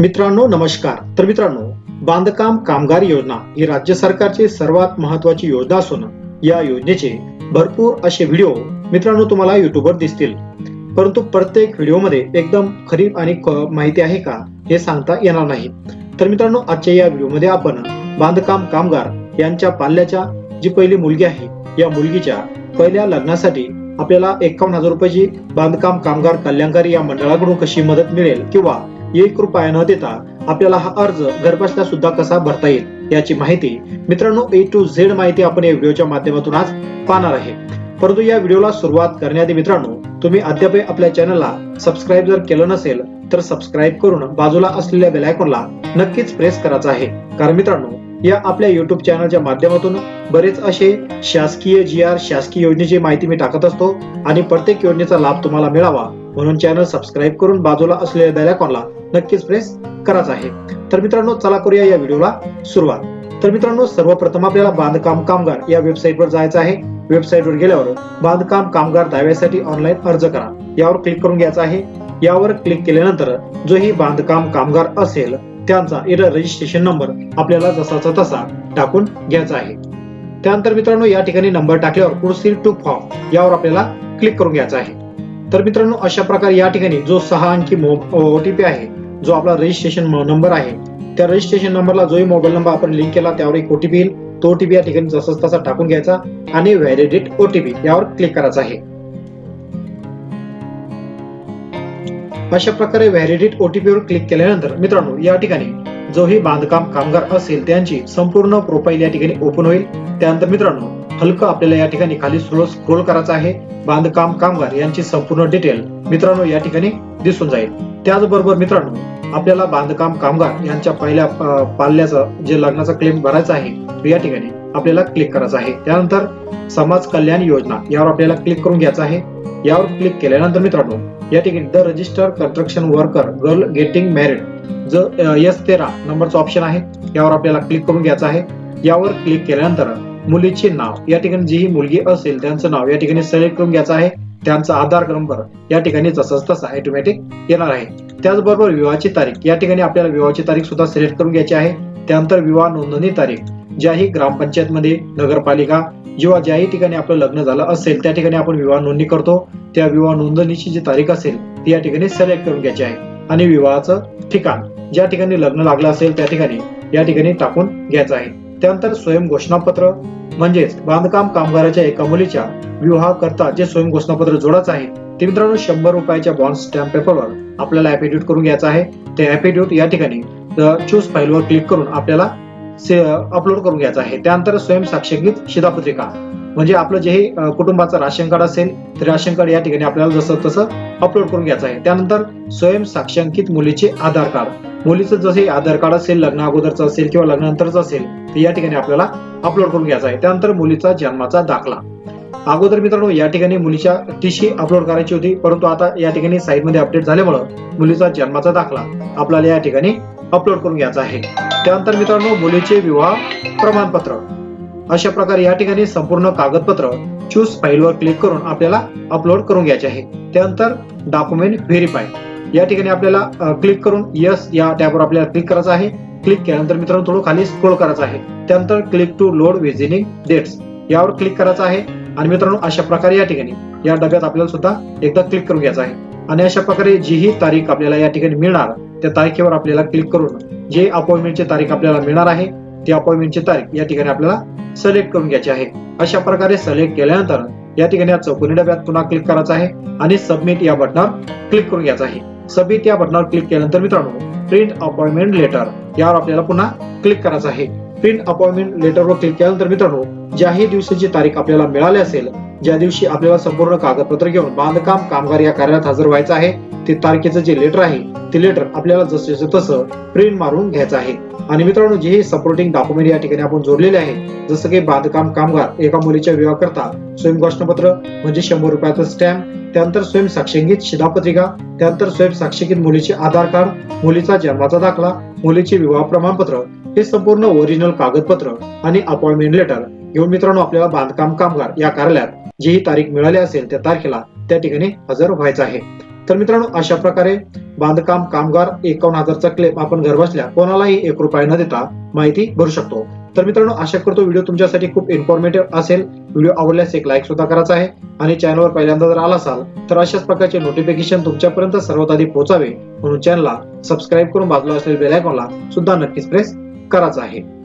मित्रांनो नमस्कार. तर मित्रांनो बांधकाम कामगार योजना ही राज्य सरकारची सर्वात महत्वाची योजना असून या योजनेचे भरपूर असे व्हिडिओ मित्रांनो तुम्हाला युट्यूबवर दिसतील. परंतु प्रत्येक व्हिडिओमध्ये एकदम खरी आणि माहिती आहे का हे सांगता येणार नाही. तर मित्रांनो आजच्या या व्हिडिओमध्ये आपण बांधकाम कामगार यांच्या पाल्याच्या जी पहिली मुलगी आहे या मुलगीच्या पहिल्या लग्नासाठी आपल्याला एकावन्न हजार रुपयाची बांधकाम कामगार कल्याणकारी या मंडळाकडून कशी मदत मिळेल किंवा एक रुपया न देता आपल्याला हा अर्ज घरबसल्या सुद्धा कसा भरता येईल याची माहिती मित्रांनो ए टू झेड माहिती आपण या व्हिडिओच्या माध्यमातून आज पाहणार आहे. परंतु या व्हिडिओला सुरुवात करण्याआधी मित्रांनो तुम्ही अद्याप आपल्या चॅनलला सबस्क्राईब जर केलं नसेल तर सबस्क्राईब करून बाजूला असलेल्या बेल आयकॉनला नक्कीच प्रेस करायचा आहे. कारण मित्रांनो या आपल्या युट्यूब चॅनलच्या माध्यमातून बरेच असे शासकीय जी आर शासकीय योजनेची माहिती मी टाकत असतो आणि प्रत्येक योजनेचा लाभ तुम्हाला मिळावा. म्हणून चॅनल सबस्क्राईब करून बाजूला असलेल्या बेल आयकॉनला नक्कीच प्रेस करायचं आहे. तर मित्रांनो चला करूया या व्हिडिओला सुरुवात. तर मित्रांनो सर्वप्रथम आपल्याला बांधकाम कामगार या वेबसाईटवर जायचं आहे. वेबसाईटवर गेल्यावर बांधकाम कामगार दाव्यासाठी ऑनलाईन अर्ज करा. यावर क्लिक करून घ्यायचा आहे. यावर क्लिक केल्यानंतर जोही बांधकाम कामगार असेल त्यांचा इथं रजिस्ट्रेशन नंबर आपल्याला जसाचा तसा टाकून घ्यायचा आहे. त्यानंतर मित्रांनो या ठिकाणी नंबर टाकल्यावर प्रोसीड टू फॉर्म यावर आपल्याला क्लिक करून घ्यायचा आहे. तर मित्रांनो अशा प्रकारे या ठिकाणी जो सहा अंकी ओटीपी आहे जो आपला रजिस्ट्रेशन नंबर आहे त्या रजिस्ट्रेशन नंबरला जोही मोबाईल नंबर आपण लिंक केला त्यावर एक ओटीपी येईल. तो ओटीपी या ठिकाणी जसाच तसा टाकून घ्यायचा आणि व्हॅलिडेट ओटीपी यावर क्लिक करायचा आहे. अशा प्रकारे व्हॅलिडेट ओटीपी वर क्लिक केल्यानंतर मित्रांनो या ठिकाणी जोही बांधकाम कामगार असेल त्यांची संपूर्ण प्रोफाईल या ठिकाणी ओपन होईल. त्यानंतर मित्रांनो हलकं आपल्याला या ठिकाणी खाली स्क्रोल करायचं आहे. बांधकाम कामगार यांची संपूर्ण डिटेल मित्रांनो या ठिकाणी दिसून जाईल. त्याचबरोबर मित्रांनो आपल्याला बांधकाम कामगार यांच्या पहिल्या पाल्याचा पाल्याचं जे लग्नाचा क्लेम भरायचा आहे तो या ठिकाणी आपल्याला क्लिक करायचा आहे. त्यानंतर समाज कल्याण योजना यावर आपल्याला क्लिक करून घ्यायचं आहे. यावर क्लिक केल्यानंतर मित्रांनो या ठिकाणी the register construction worker girl getting married जो एस तेरा नंबरचा ऑप्शन आहे यावर आपल्याला क्लिक करून घ्यायचं आहे. यावर क्लिक केल्यानंतर मुलीचे नाव या ठिकाणी जी ही मुलगी असेल त्यांचं नाव या ठिकाणी सिलेक्ट करून घ्यायचं आहे. त्यांचा आधार नंबर या ठिकाणी जसाच तसा ऑटोमॅटिक येणार आहे. त्याचबरोबर विवाहाची तारीख या ठिकाणी आपल्याला विवाहाची तारीख सुद्धा सिलेक्ट करून घ्यायची आहे. त्यानंतर विवाह नोंदणी तारीख ज्याही ग्रामपंचायत मध्ये नगरपालिका जेव्हा ज्याही ठिकाणी आपलं लग्न झालं असेल त्या ठिकाणी आपण विवाह नोंदणी करतो. त्या विवाह नोंदणीची जी तारीख असेल ती या ठिकाणी सिलेक्ट करून घ्यायची आहे. आणि विवाहाचं ठिकाण ज्या ठिकाणी लग्न लागलं असेल त्या ठिकाणी या ठिकाणी टाकून घ्यायचं आहे. त्यानंतर स्वयं घोषणापत्र म्हणजेच बांधकाम कामगाराच्या एका मुलीच्या विवाह करता जे स्वयं घोषणापत्र जोडायचं आहे ते मित्रांनो शंभर रुपयाच्या बॉन्ड स्टॅम्प पेपरवर आपल्याला ऍफिडेविट करून घ्यायचं आहे. ते ऍफिडेविट या ठिकाणी चूज फाईलवर क्लिक करून आपल्याला अपलोड करून घ्यायचं आहे. त्यानंतर स्वयं साक्षरकृत शिधापत्रिका म्हणजे आपलं जे हे कुटुंबाचं राशन कार्ड असेल ते राशन कार्ड या ठिकाणी आपल्याला जसं तसं अपलोड करून घ्यायचं आहे. त्यानंतर स्वयं साक्षांकित मुलीचे आधार कार्ड मुलीचं जसे आधार कार्ड असेल लग्न अगोदरचं असेल किंवा लग्नानंतरचं असेल तर या ठिकाणी आपल्याला अपलोड करून घ्यायचा आहे. त्यानंतर मुलीचा जन्माचा दाखला. अगोदर मित्रांनो या ठिकाणी मुलीच्या टीशी अपलोड करायची होती परंतु आता या ठिकाणी साईटमध्ये अपडेट झाल्यामुळं मुलीचा जन्माचा दाखला आपल्याला या ठिकाणी अपलोड करून घ्यायचा आहे. त्यानंतर मित्रांनो मुलीचे विवाह प्रमाणपत्र. अशा प्रकारे या ठिकाणी संपूर्ण कागदपत्र चूज फाईलवर क्लिक करून आपल्याला अपलोड करून घ्यायचे आहे. त्यानंतर डॉक्युमेंट व्हेरीफाय या ठिकाणी आपल्याला क्लिक करून यस या टॅबवर आपल्याला क्लिक करायचं आहे. क्लिक केल्यानंतर मित्रांनो थोडं खाली स्क्रोल करायचं आहे. त्यानंतर क्लिक टू लोड विजिनिंग डेट्स यावर क्लिक करायचं आहे. आणि मित्रांनो अशा प्रकारे या ठिकाणी या डब्यात आपल्याला सुद्धा एकदा क्लिक करून घ्यायचं आहे. आणि अशा प्रकारे जी ही तारीख आपल्याला या ठिकाणी मिळणार त्या तारखेवर आपल्याला क्लिक करून जे अपॉइंटमेंटची तारीख आपल्याला मिळणार आहे ती अपॉइंटमेंटची तारीख या ठिकाणी आपल्याला सिलेक्ट करून घ्यायची आहे. अशा प्रकारे सिलेक्ट केल्यानंतर या ठिकाणी या चौकोनी डब्यात पुन्हा क्लिक करायचं आहे. आणि सबमिट या बटनावर क्लिक करून घ्यायचं आहे. सबमिट या बटनावर क्लिक केल्यानंतर मित्रांनो प्रिंट अपॉइंटमेंट लेटर यावर आपल्याला पुन्हा क्लिक करायचं आहे. प्रिंट अपॉइंटमेंट लेटरवर क्लिक केल्यानंतर मित्रांनो ज्याही दिवसाची तारीख आपल्याला मिळाली असेल ज्या दिवशी आपल्याला संपूर्ण कागदपत्र घेऊन बांधकाम कामगार या कार्यालयात हजर व्हायचं आहे ते तारखेचं जे लेटर आहे ते लेटर आपल्याला जसं तसं प्रिंट मारून घ्यायचं आहे. आणि मित्रांनो जे सपोर्टिंग डॉक्युमेंट या ठिकाणी आपण जोडलेले आहे जसं की बांधकाम कामगार एका मुलीच्या विवाह करता स्वयं घोषणापत्र म्हणजे शंभर रुपयाचा स्टॅम्प त्यानंतर स्वयं साक्षरंकित शिधापत्रिका त्यानंतर स्वयं मुलीचे आधार कार्ड मुलीचा जन्माचा दाखला मुलीचे विवाह प्रमाणपत्र हे संपूर्ण ओरिजिनल कागदपत्र आणि अपॉइंटमेंट लेटर घेऊन मित्रांनो आपल्याला बांधकाम कामगार या कार्यालयात जी ही तारीख मिळाली असेल त्या तारखेला त्या ठिकाणी हजर व्हायचं आहे. तर मित्रांनो अशा प्रकारे बांधकाम कामगार एकावन्न हजारचा क्लेम आपण घरबसल्या कोणालाही एक रुपया न देता माहिती भरू शकतो. तर मित्रांनो आशा करतो व्हिडिओ तुमच्यासाठी खूप इन्फॉर्मेटिव्ह असेल. व्हिडिओ आवडल्यास एक लाईक सुद्धा करायचा आहे. आणि चॅनलवर पहिल्यांदा जर आला असाल तर अशाच प्रकारचे नोटिफिकेशन तुमच्यापर्यंत सर्वात आधी पोहोचावे. म्हणून चॅनलला सबस्क्राईब करून बाजूला असलेल्या बेल आयकॉनला सुद्धा नक्कीच प्रेस करायचा आहे.